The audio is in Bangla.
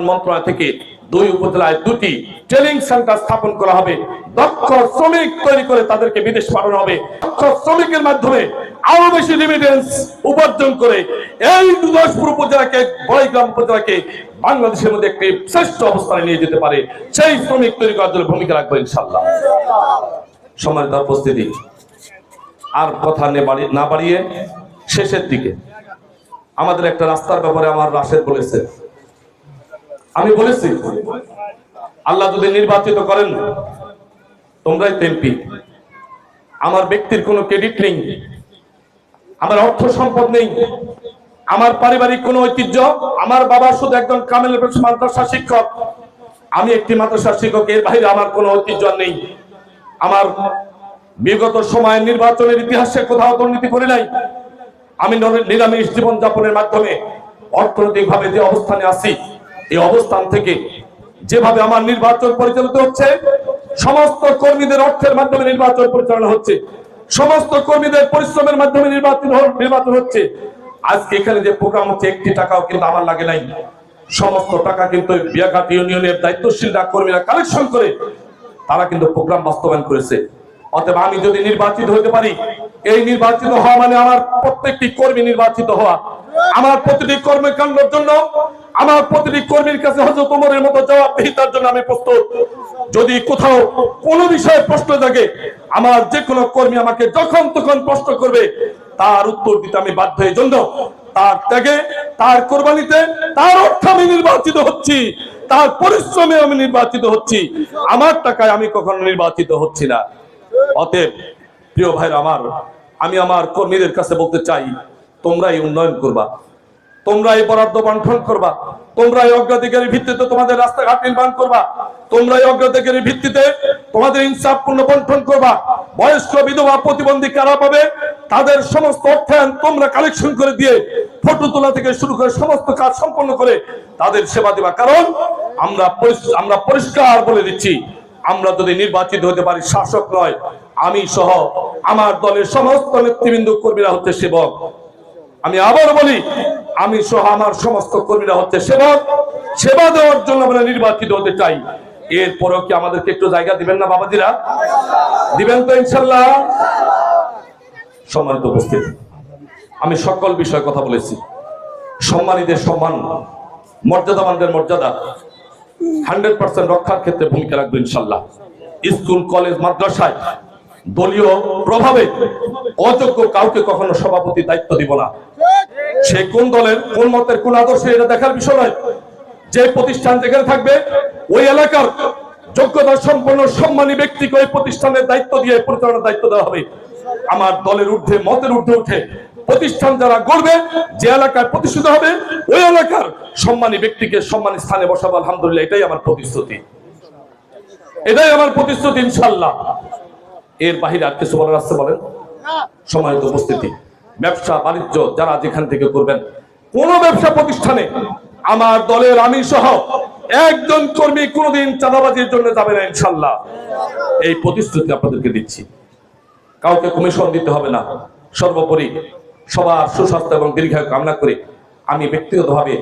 মন্ত্রণালয় থেকে দুই উপজেলায় দুটি ট্রেনিং সেন্টার স্থাপন করা হবে। দক্ষ শ্রমিক তৈরি করে তাদেরকে বিদেশ পাঠানো হবে। দক্ষ শ্রমিকের মাধ্যমে আরও বেশি রিমিটেন্স উপার্জন করে এই দুদশপুর উপজেলাকে, বড়াইগ্রাম উপজেলাকে বাংলাদেশের মধ্যে একটি শ্রেষ্ঠ অবস্থানে নিয়ে যেতে পারে। সেই শ্রমিক তৈরি করার জন্য ভূমিকা রাখব ইনশাল্লাহ সম্মানিত উপস্থিতি, আর কথা না বাড়িয়ে শেষের দিকে। আমাদের একটা রাস্তার ব্যাপারে আমার রাশেদ বলেছে আমি বলেছি, আল্লাহ যদি নির্বাচিত করেন, তোমরাই তেমপি আমার ব্যক্তির কোনো ক্রেডিট নেই, আমার অর্থ সম্পদ নেই, আমার পারিবারিক কোনো ঐতিহ্য, আমার বাবা শুধু একজন কামেল মাদ্রাসা শিক্ষক, আমি একটি মাদ্রাসা শিক্ষক, এর বাইরে আমার কোনো ঐতিহ্য নেই। আমার বিগত সময় নির্বাচনের ইতিহাসে কোথাও দুর্নীতি করে নাই। আমি নর- নিরামিষ জীবন যাপনের মাধ্যমে অর্থনৈতিকভাবে যে অবস্থানে আছি এই অবস্থান থেকে যেভাবে আমার নির্বাচন পরিচালিত হচ্ছে, সমস্ত কর্মীদের অর্থের মাধ্যমে নির্বাচন পরিচালনা হচ্ছে, সমস্ত কর্মীদের পরিশ্রমের মাধ্যমে নির্বাচন নির্বাচন হচ্ছে। আজকে এখানে যে প্রোগ্রাম হচ্ছে, একটি টাকাও কিন্তু আমার লাগে নাই। সমস্ত টাকা কিন্তু বিয়াঘাট ইউনিয়নের দায়িত্বশীলরা, কর্মীরা কালেকশন করে, তারা কিন্তু প্রোগ্রাম বাস্তবায়ন করেছে। অতএব আমি যদি নির্বাচিত হতে পারি, এই নির্বাচিত হওয়া মানে আমার প্রত্যেকটি কর্মী নির্বাচিত হওয়া। আমার প্রতিটি কর্মকাণ্ডের জন্য আমার প্রতিটি কর্মীর কাছে হজরত ওমরের মতো জবাবদিহিতার জন্য আমি প্রস্তুত। যদি কোথাও কোনো বিষয়ে প্রশ্ন জাগে, আমার যে কোনো কর্মী আমাকে যখন তখন প্রশ্ন করবে, তার উত্তর দিতে আমি বাধ্য এই জন্য তার ত্যাগে, তার কোরবানিতে, তার অর্থ আমি নির্বাচিত হচ্ছি। তার পরিশ্রমে আমি নির্বাচিত হচ্ছি। আমার টাকায় আমি কখনো নির্বাচিত হচ্ছি না। অতএব, প্রিয় ভাইরা আমার, আমি আমার কর্মীদের কাছে বলতে চাই, তোমরাই উন্নয়ন করবা। তোমরা এই বরাদ্দ বন্টন করবা। তোমরা এই অগ্রাধিকারের ভিত্তিতে তোমাদের রাস্তাঘাট নির্মাণ করবা। তোমরা এই অগ্রাধিকারের ভিত্তিতে তোমাদের ইনসাফপূর্ণ বন্টন করবা। বয়স্ক বিধবা প্রতিবন্ধী কারা পাবে, তাদের সমস্ত অর্থায়ন তোমরা কালেকশন করে দিয়ে ফটো তোলা থেকে শুরু করে সমস্ত কাজ সম্পন্ন করে তাদের সেবা দেবা। কারণ আমরা আমরা পরিষ্কার বলে দিচ্ছি, আমরা যদি নির্বাচিত হতে পারি শাসক নয়, আমি সহ আমার দলের সমস্ত নেতৃবৃন্দ, কর্মীরা হচ্ছে সেবক। আমি আবার বলি আমি সহ আমার সমস্ত কর্মীরা হচ্ছে সেবক। সেবা দেওয়ার জন্য আমরা নির্বাচিত হতে চাই। এরপরেও কি আমাদেরকে একটু জায়গা দিবেন না বাবাজিরা? দিবেন তো ইনশাল্লাহ। সম্মানিত উপস্থিত, আমি সকল বিষয়ে কথা বলেছি। সম্মানীদের সম্মান, মর্যাদাবানদের মর্যাদা, হান্ড্রেড পার্সেন্ট রক্ষার ক্ষেত্রে ভূমিকা রাখবে ইনশাল্লাহ। স্কুল, কলেজ, মাদ্রাসায় দলীয় প্রভাবে অযোগ্য কাউকে কখনো সভাপতি দায়িত্ব দিব না। সে কোন দলের, কোন মতের, কোন আদর্শে এটা দেখার বিষয় নয়। যে প্রতিষ্ঠান যেখানে থাকবে, ওই এলাকার যোগ্যতা সম্পন্ন, সম্মানী ব্যক্তিকে ওই প্রতিষ্ঠানের দায়িত্ব দিয়ে পরিচালনার দায়িত্ব দেওয়া হবে। আমার দলের ঊর্ধ্বে, মতের ঊর্ধ্বে উঠে প্রতিষ্ঠান যারা গড়বে, যে এলাকায় প্রতিষ্ঠিত হবে, ওই এলাকার সম্মানী ব্যক্তিকে সম্মানী স্থানে বসাবো, আলহামদুলিল্লাহ, এটাই আমার প্রতিশ্রুতি। এটাই আমার প্রতিশ্রুতি ইনশাল্লাহ এর বাহিরে আর কিছু বলার আসতে বলেন? সম্মানিত উপস্থিতি। ব্যবসা বাণিজ্য যারা যেখান থেকে করবেন। কোন ব্যবসা প্রতিষ্ঠানে আমার দলের আমি সহ একজন কর্মী কোনোদিন চাঁদাবাজির জন্য যাবে না ইনশাল্লাহ। এই প্রতিশ্রুতি আপনাদেরকে দিচ্ছি। কাউকে কমিশন দিতে হবে না। সর্বোপরি সবার সুস্বাস্থ্য এবং দীর্ঘায়ু কামনা করে আমি ব্যক্তিগতভাবে